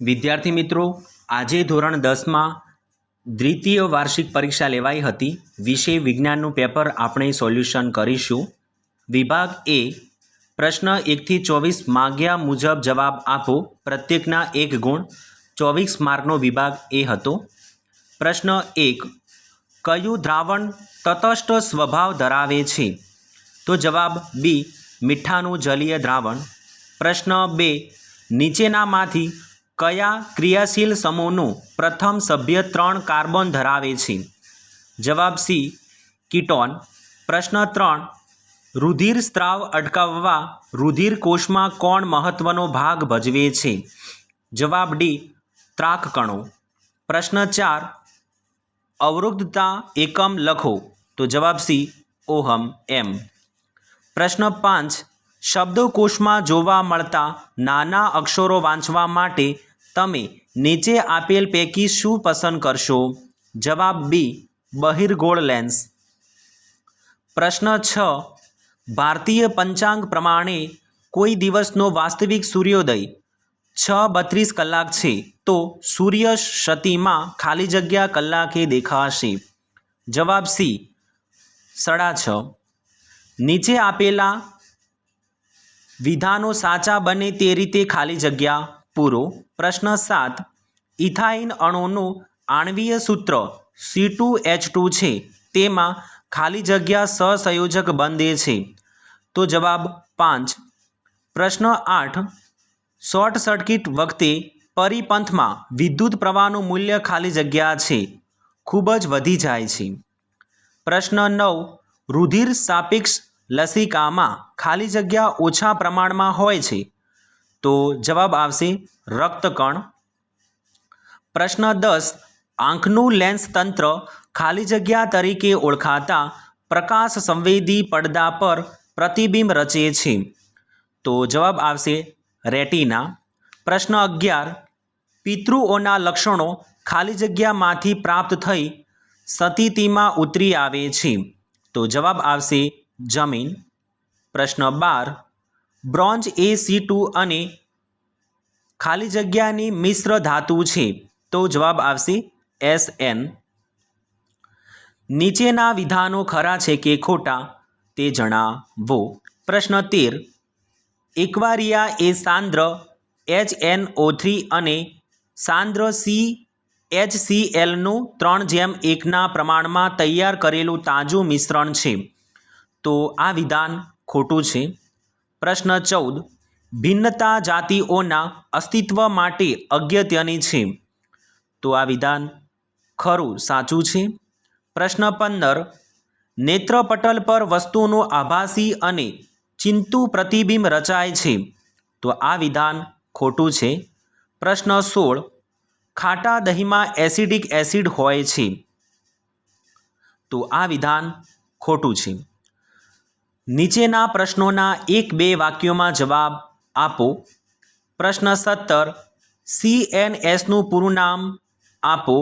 વિદ્યાર્થી મિત્રો, આજે ધોરણ દસમાં દ્વિતીય વાર્ષિક પરીક્ષા લેવાઈ હતી. વિષય વિજ્ઞાનનું પેપર આપણે સોલ્યુશન કરીશું. વિભાગ એ, પ્રશ્ન એકથી ચોવીસ માગ્યા મુજબ જવાબ આપો. પ્રત્યેકના એક ગુણ ચોવીસ માર્કનો વિભાગ એ હતો. પ્રશ્ન એક, કયું દ્રાવણ તટસ્થ સ્વભાવ ધરાવે છે? તો જવાબ બી, મીઠાનું જલીય દ્રાવણ. પ્રશ્ન બે, નીચેનામાંથી કયા ક્રિયાશીલ સમૂહનું પ્રથમ સભ્ય ત્રણ કાર્બન ધરાવે છે? જવાબ સી, કીટોન. પ્રશ્ન ત્રણ, રુધિર સ્ત્રાવ અટકાવવા રુધિર કોષમાં કોણ મહત્વનો ભાગ ભજવે છે? જવાબ ડી, ત્રાકકણો. પ્રશ્ન ચાર અવરુદ્ધતા એકમ લખો. તો જવાબ સી, ઓહમ, એમ. પ્રશ્ન પાંચ, શબ્દકોશમાં જોવા મળતા નાના અક્ષરો વાંચવા માટે તમે નીચે આપેલ પૈકી શું પસંદ કરશો? જવાબ બી બહિર્ગોળ લેન્સ પ્રશ્ન છ. ભારતીય પંચાંગ પ્રમાણે કોઈ દિવસનો વાસ્તવિક સૂર્યોદય છ બત્રીસ કલાક છે, તો સૂર્ય શતીમાં ખાલી જગ્યા કલાકે દેખાશે. જવાબ સી, સાડા છ. નીચે આપેલા વિધાનો સાચા બને તે રીતે ખાલી જગ્યા પૂરો પ્રશ્ન સાત. ઇથાઇન અણુનું આણવીય સૂત્ર સી ટુ એચ ટુ છે, તેમાં ખાલી જગ્યા સહસંયોજક બંધે છે. તો જવાબ પાંચ. પ્રશ્ન આઠ. શોર્ટ સર્કિટ વખતે પરિપંથમાં વિદ્યુત પ્રવાહનું મૂલ્ય ખાલી જગ્યા છે, ખૂબ જ વધી જાય છે. પ્રશ્ન નવ. રુધિર સાપેક્ષ લસિકામાં ખાલી જગ્યા ઓછા પ્રમાણમાં હોય છે તો જવાબ આવશે રક્તકણ. પ્રશ્ન દસ, આંખનું લેન્સ તંત્ર ખાલી જગ્યા તરીકે ઓળખાતા પ્રકાશ સંવેદી પડદા પર પ્રતિબિંબ રચે છે. તો જવાબ આવશે રેટિના. પ્રશ્ન અગિયાર, પિતૃઓના લક્ષણો ખાલી જગ્યામાંથી પ્રાપ્ત થઈ સતીતિમાં ઉતરી આવે છે. તો જવાબ આવશે જમીન. પ્રશ્ન બાર, બ્રોન્ઝ એ સી ટુ અને ખાલી જગ્યાની મિશ્ર ધાતુ છે. તો જવાબ આવશે એસ એન. નીચેના વિધાનો ખરા છે કે ખોટા? તે જણાવો. પ્રશ્ન તેર. એકવારિયા એ સાંદ્ર એચ એન ઓ થ્રી અને સાંદ્ર સી એચ સી એલનું ત્રણ જેમ એકના પ્રમાણમાં તૈયાર કરેલું તાજું મિશ્રણ છે. તો આ વિધાન ખોટું છે. પ્રશ્ન ચૌદ. ભિન્નતા જાતિઓના અસ્તિત્વ માટે અગત્યની છે. તો આ વિધાન ખરું, સાચું છે? પ્રશ્ન પંદર. નેત્રપટલ પર વસ્તુનું આભાસી અને ચિંતુ પ્રતિબિંબ રચાય છે. તો આ વિધાન ખોટું છે? પ્રશ્ન સોળ. ખાટા દહીંમાં એસિડિક એસિડ હોય છે. તો આ વિધાન ખોટું છે. નીચેના પ્રશ્નોના એક બે વાક્યોમાં જવાબ આપો. પ્રશ્ન સત્તર. સી એન એસનું પૂરું નામ આપો.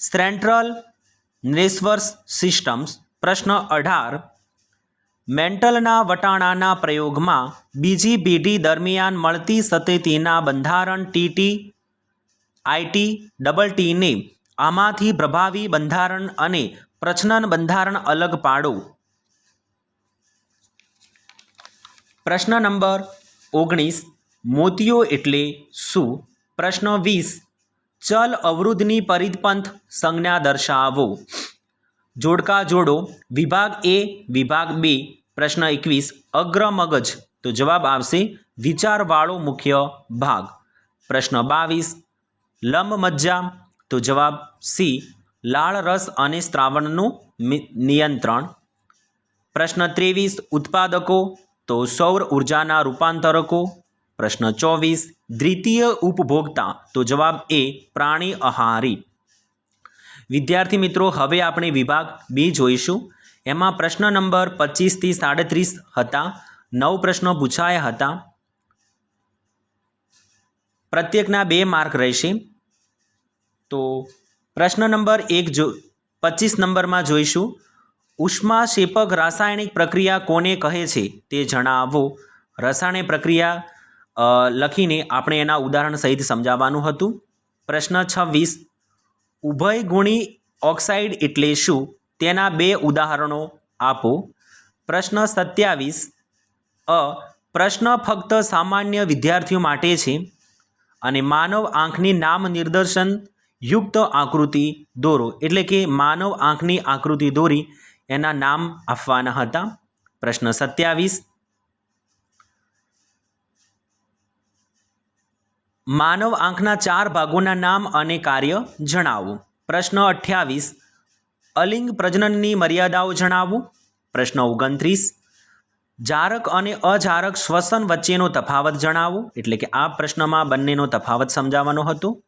સેન્ટ્રલ નેસવર્સ સિસ્ટમ્સ પ્રશ્ન અઢાર. મેન્ટલના વટાણાના પ્રયોગમાં બીજી પેઢી દરમિયાન મળતી સતેતીના બંધારણ ટીટી આઈટી ડબલ ટીને આમાંથી પ્રભાવી બંધારણ અને પ્રચનન બંધારણ અલગ પાડો. પ્રશ્ન નંબર ઓગણીસ, મોતીઓ એટલે શું? પ્રશ્ન વીસ, ચલ અવરુદ્ધની પરિતપંથ સંજ્ઞા દર્શાવો. જોડકા જોડો, વિભાગ એ, વિભાગ બે, પ્રશ્ન એકવીસ, અગ્ર મગજ. તો જવાબ આવશે વિચારવાળો મુખ્ય ભાગ. પ્રશ્ન બાવીસ, લંબ મજ્જા. તો જવાબ સી, લાળ રસ અને સ્ત્રાવણનું નિયંત્રણ. પ્રશ્ન ત્રેવીસ, ઉત્પાદકો. તો સૌર ઉર્જાના રૂપાંતરકો, પ્રશ્ન ચોવીસ, દ્વિતીય ઉપભોક્તા, તો જવાબ એ, પ્રાણી આહારી. વિદ્યાર્થી મિત્રો, હવે આપણે વિભાગ બી જોઈશું. એમાં પ્રશ્ન નંબર પચીસથી સાડત્રીસ હતા. નવ પ્રશ્નો પૂછાયા હતા. પ્રત્યેકના બે માર્ક રહેશે. તો પ્રશ્ન નંબર એક જો, પચીસ નંબરમાં જોઈશું. ઉષ્માક્ષેપક રાસાયણિક પ્રક્રિયા કોને કહે છે તે જણાવો રસાયણ પ્રક્રિયા લખીને આપણે એના ઉદાહરણ સહિત સમજાવવાનું હતું. પ્રશ્ન છવ્વીસ ઉભયગુણી ઓક્સાઇડ એટલે શું? તેના બે ઉદાહરણો આપો. પ્રશ્ન સત્યાવીસ, અ, પ્રશ્ન ફક્ત સામાન્ય વિદ્યાર્થીઓ માટે છે અને માનવ આંખની નામ નિર્દેશન યુક્ત આકૃતિ દોરો. એટલે કે માનવ આંખની આકૃતિ દોરી એના નામ આપવાના હતા. પ્રશ્ન સત્યાવીસ. માનવ આંખના ચાર ભાગોના નામ અને કાર્ય જણાવો. પ્રશ્ન અઠ્યાવીસ. અલિંગ પ્રજનનની મર્યાદાઓ જણાવો. પ્રશ્ન ઓગણત્રીસ. જારક અને અજારક શ્વસન વચ્ચેનો તફાવત જણાવો, એટલે કે આ પ્રશ્નમાં બંનેનો તફાવત સમજાવવાનો હતો.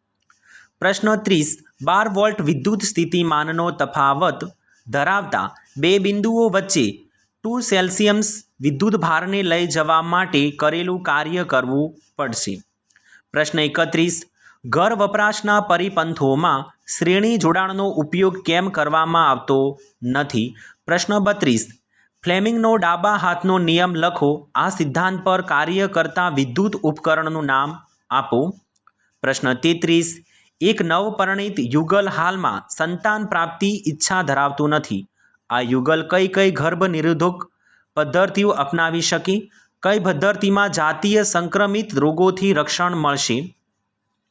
પ્રશ્ન ત્રીસ. બાર વોલ્ટ વિદ્યુત સ્થિતિમાનનો તફાવત ધરાવતા બે બિંદુઓ વચ્ચે ટુ સેલ્સિયમ્સ વિદ્યુત ભારને લઈ જવા માટે કરેલું કાર્ય કરવું પડશે. પ્રશ્ન એકત્રીસ. ઘર વપરાશના પરિપંથોમાં શ્રેણી જોડાણનો ઉપયોગ કેમ કરવામાં આવતો નથી? પ્રશ્ન બત્રીસ. ફ્લેમિંગનો ડાબા હાથનો નિયમ લખો. આ સિદ્ધાંત પર કાર્ય કરતા વિદ્યુત ઉપકરણનું નામ આપો. પ્રશ્ન તેત્રીસ. એક નવપરિણીત યુગલ હાલમાં સંતાન પ્રાપ્તિ ઈચ્છા ધરાવતું નથી. આ યુગલ કઈ કઈ ગર્ભ નિરોધક પદ્ધતિઓ અપનાવી શકે? કઈ પદ્ધતિમાં જાતીય સંક્રમિત રોગોથી રક્ષણ મળશે?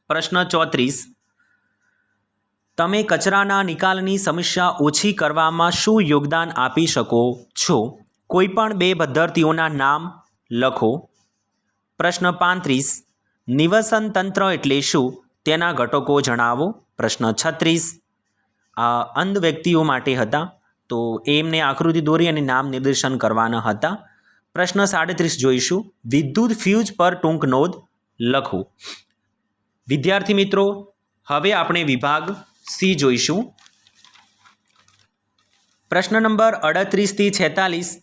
પ્રશ્ન ચોત્રીસ. તમે કચરાના નિકાલની સમસ્યા ઓછી કરવામાં શું યોગદાન આપી શકો છો? કોઈપણ બે પદ્ધતિઓના નામ લખો. પ્રશ્ન પાંત્રીસ. નિવસન તંત્ર એટલે શું? તેના ઘટકો જણાવો. પ્રશ્ન છત્રીસ. આ અંધ વ્યક્તિઓ માટે હતા, તો એમને આકૃતિ દોરી અને નામ નિર્દેશન કરવાના હતા. પ્રશ્ન સાડત્રીસ જોઈશું. વિદ્યુત ફ્યુઝ પર ટૂંક નોંધ લખો. વિદ્યાર્થી મિત્રો, હવે આપણે વિભાગ સી જોઈશું. પ્રશ્ન નંબર અડત્રીસથી છેતાલીસ.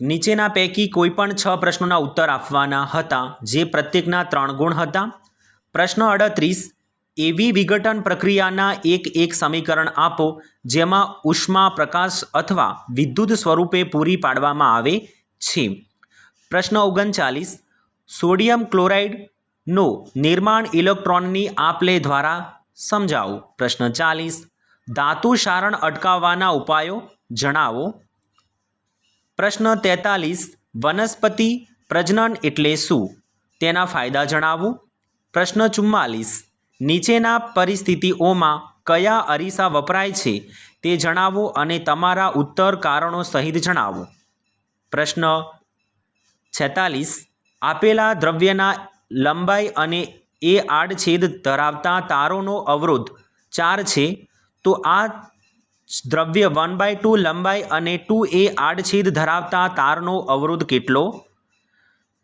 નીચેના પૈકી કોઈપણ છ પ્રશ્નોના ઉત્તર આપવાના હતા, જે પ્રત્યેકના ત્રણ ગુણ હતા. પ્રશ્ન અડત્રીસ, એવી વિઘટન પ્રક્રિયાના એક એક સમીકરણ આપો, જેમાં ઉષ્મા પ્રકાશ અથવા વિદ્યુત સ્વરૂપે પૂરી પાડવામાં આવે છે. પ્રશ્ન ઓગણચાલીસ, સોડિયમ ક્લોરાઇડનો નિર્માણ ઇલેક્ટ્રોનની આપલે દ્વારા સમજાવો. પ્રશ્ન ચાલીસ, ધાતુ સારણ અટકાવવાના ઉપાયો જણાવો. પ્રશ્ન તેતાલીસ, વનસ્પતિ પ્રજનન એટલે શું? તેના ફાયદા જણાવો. પ્રશ્ન ચુમ્માલીસ. નીચેના પરિસ્થિતિઓમાં કયા અરીસા વપરાય છે તે જણાવો અને તમારા ઉત્તર કારણો સહિત જણાવો. પ્રશ્ન છેતાલીસ. આપેલા દ્રવ્યના લંબાઈ અને એ આડછેદ ધરાવતા તારોનો અવરોધ ચાર છે. તો આ દ્રવ્ય વન બાય ટુ લંબાઈ અને ટુ એ આડછેદ ધરાવતા તારનો અવરોધ કેટલો?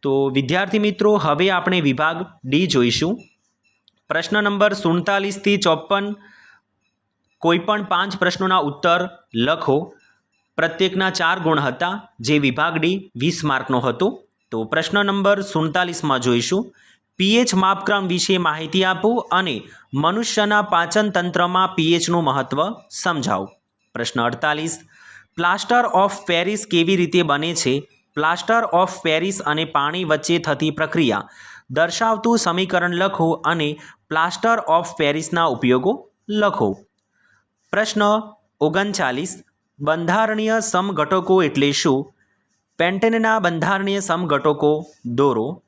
તો વિદ્યાર્થી મિત્રો, હવે આપણે વિભાગ ડી જોઈશું. પ્રશ્ન નંબર સુડતાલીસથી ચોપન કોઈપણ પાંચ પ્રશ્નોના ઉત્તર લખો. પ્રત્યેકના ચાર ગુણ હતા, જે વિભાગ ડી વીસ માર્કનો હતો. તો પ્રશ્ન નંબર સુડતાલીસમાં જોઈશું. પીએચ માપક્રમ વિશે માહિતી આપો અને મનુષ્યના પાચન તંત્રમાં પીએચનું મહત્ત્વ સમજાવો. પ્રશ્ન અડતાલીસ. પ્લાસ્ટર ઓફ પેરિસ કેવી રીતે બને છે? પ્લાસ્ટર ઓફ પેરિસ અને પાણી વચ્ચે થતી પ્રક્રિયા. દર્શાવતું સમીકરણ લખો અને પ્લાસ્ટર ઓફ પેરિસના ઉપયોગો લખો. પ્રશ્ન ઓગણચાલીસ. બંધારણીય સમઘટકો એટલે શું? પેન્ટેનના બંધારણીય સમઘટકો દોરો.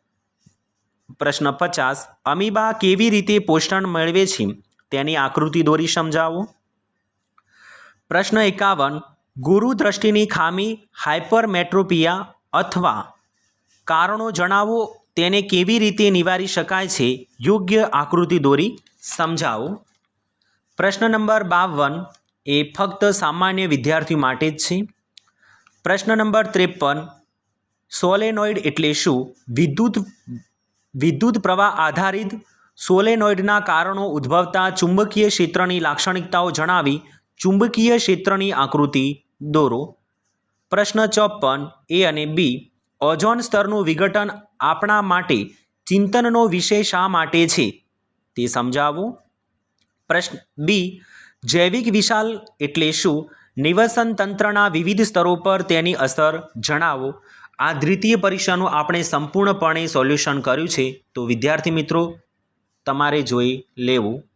પ્રશ્ન પચાસ. અમીબા કેવી રીતે પોષણ મેળવે છે? તેની આકૃતિ દોરી સમજાવો. પ્રશ્ન એકાવન. ગુરુ દ્રષ્ટિની ખામી હાઇપરમેટ્રોપિયા અથવા કારણો જણાવો તેને કેવી રીતે નિવારી શકાય છે? યોગ્ય આકૃતિ દોરી સમજાવો. પ્રશ્ન નંબર બાવન એ ફક્ત સામાન્ય વિદ્યાર્થીઓ માટે જ છે. પ્રશ્ન નંબર ત્રેપન, સોલેનોઇડ એટલે શું? વિદ્યુત વિદ્યુત પ્રવાહ આધારિત સોલેનોઇડના કારણો ઉદ્ભવતા ચુંબકીય ક્ષેત્રની લાક્ષણિકતાઓ જણાવી ચુંબકીય ક્ષેત્રની આકૃતિ દોરો. પ્રશ્ન ચોપન એ અને બી. ઓઝોન સ્તરનું વિઘટન આપણા માટે ચિંતનનો વિષય શા માટે છે? તે સમજાવો? પ્રશ્ન બી. જૈવિક વિશાલ એટલે શું? નિવસન તંત્રના વિવિધ સ્તરો પર તેની અસર જણાવો. આ દ્વિતીય પરીક્ષાનું આપણે સંપૂર્ણપણે સોલ્યુશન કર્યું છે. તો વિદ્યાર્થી મિત્રો, તમારે જોઈ લેવું.